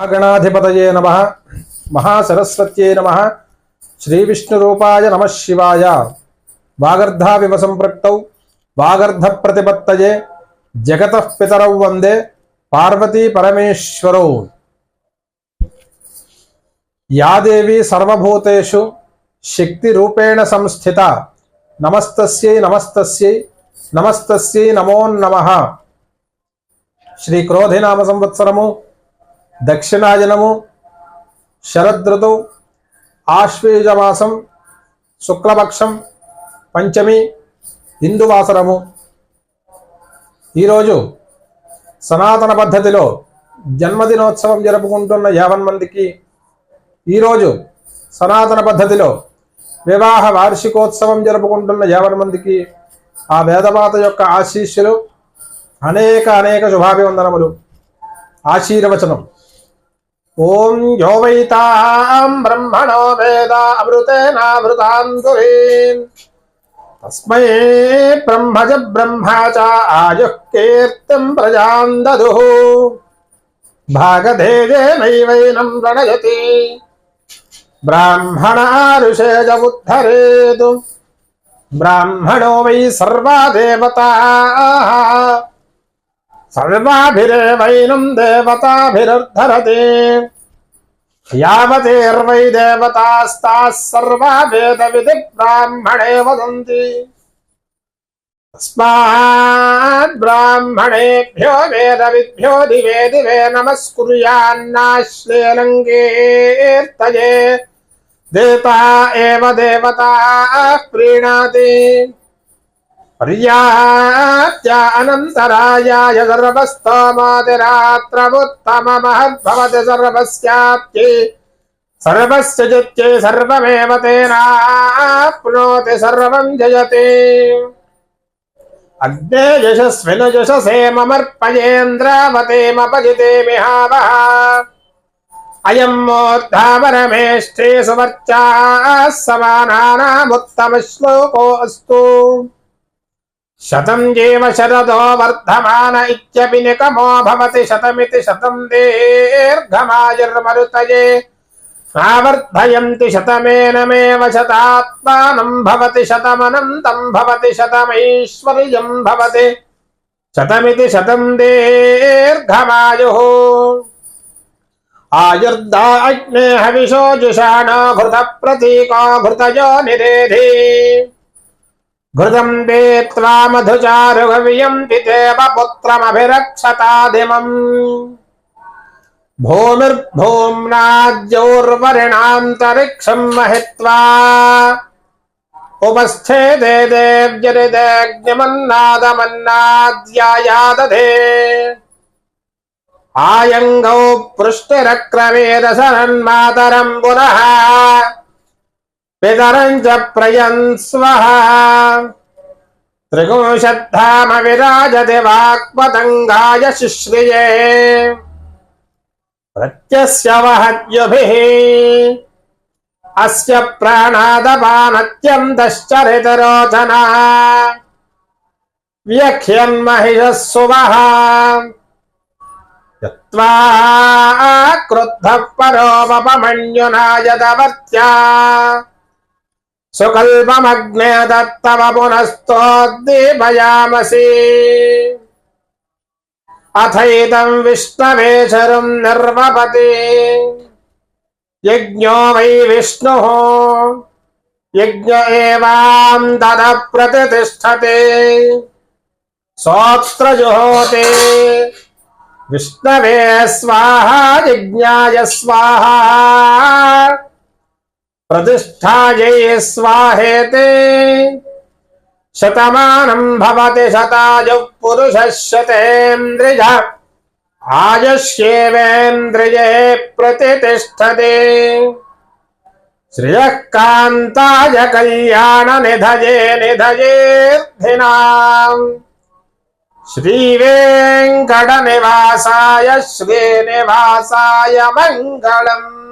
महागणाधिपत नम। महासरस्वत नम। श्री श्रीविष्णुरूपाय नम शिवाय। वागर्धाव संपृक्त वागर्ध प्रतिपत्त जगत पितर पितरौ पार्वती परमेश्वर या देवी सर्वूतेषु शक्ति संस्थिता। नमस्त नमस्त नमस्त नमो क्रोधिनाम संवत्सरमु దక్షిణాయనము శరదృతు ఆశ్వేజమాసం శుక్లపక్షం పంచమి హిందువాసరము. ఈరోజు సనాతన పద్ధతిలో జన్మదినోత్సవం జరుపుకుంటున్న యావన్ మందికి ఈరోజు సనాతన పద్ధతిలో వివాహ వార్షికోత్సవం జరుపుకుంటున్న యావన్ మందికి ఆ వేదమాత యొక్క ఆశీస్సులు అనేక అనేక శుభాభివందనములు. ఆశీర్వచనం. ఓం యో వైతాం బ్రహ్మణో వేద అమృతేనామృతాంతురీన్ తస్మై బ్రహ్మజ బ్రహ్మా చ ఆయుః కీర్తిం ప్రజాం దదుః భాగధేయేనైవైనం ప్రణయతి బ్రాహ్మణారుషేజముద్ధరేతు బ్రాహ్మణో వై సర్వా దేవతాః సర్వాభిరేవైనం దేవతాభిరర్ధరతే. యావతేర్వై దేవతాస్తాः సర్వా వేద విధి బ్రాహ్మణే వదంతి. తస్మాత్ బ్రాహ్మణేభ్యో వేద విద్భ్యో దివే దివే నమస్కుర్యాన్నాశ్లేలంగేర్తయే దేవతా ఏవ దేవతా ప్రీణాతి. प्रियात्यानन्तरायाय सर्वस्तोमादिरात्रमुत्तममहद्भवति सर्वस्याप्ति। सर्वस्य चित्ते सर्वमेव तेनाप्नोति सर्वम् जयति। अग्ने यशस्विन् यशसे ममर्पयेन्द्रावतीमपजिते मिहावः। अयम् मूर्धा परमेष्ठे सुवर्चाः समानानामुत्तमश्लोकोऽस्तु अस्तु। शतम जीव शरदो वर्धमान इत्यपि निकमो भवति शतमिति शतम दीर्घमायुर्मरुतये। आवर्धयन्ति शतमेनमेव शतात्मानं भवति शतमनन्तं भवति शतमैश्वर्यं भवति। शतमिति शतम दीर्घमायुः। आयुर्दा अग्ने हविषो जुषाणो घृतप्रतीको घृतयो निरेधि। घृतम् वेत्त्वा मधुचारुघव्यम् पितेवपुत्रमभिरक्षताधिमम् भूमिर्भूम्नाद्योर्वरिणान्तरिक्षम् महित्वा उपस्थेदे देव्यरिदेऽग्निमन्नादमन्नाद्यायादधे आयङ्गौ पुनः पितरं च प्रयन् स्वः त्रिगुंशद्धाम विराजति वाक्पतङ्गाय शुश्रिये। प्रत्यस्य वहद्युभिः अस्य प्राणादपानत्यन्तश्चरितरोचनः व्यख्यन्महिषः सुवः। यत्त्वा क्रुद्धः परोपमन्युना यदवर्त्या। सुकल्पमग्ने दत्तव पुनस्तोद्दीपयामसि अथैदं विष्णवेशरुं निर्वपति। यज्ञो वै विष्णुः। यज्ञ एवां तद प्रतिष्ठते सोऽत्रजुहोते विष्णवे स्वाहा, यज्ञाय स्वाहा। प्रतिष्ठायै स्वाहेते। शतमानं भवति शतायुः पुरुषः शतेन्द्रिय आयुष्येवेन्द्रिये प्रतिष्ठते। श्रियः कान्ताय कल्याणनिधये निधयेऽर्थिनाम् श्रीवेङ्कटनिवासाय श्रीनिवासाय मङ्गलम्।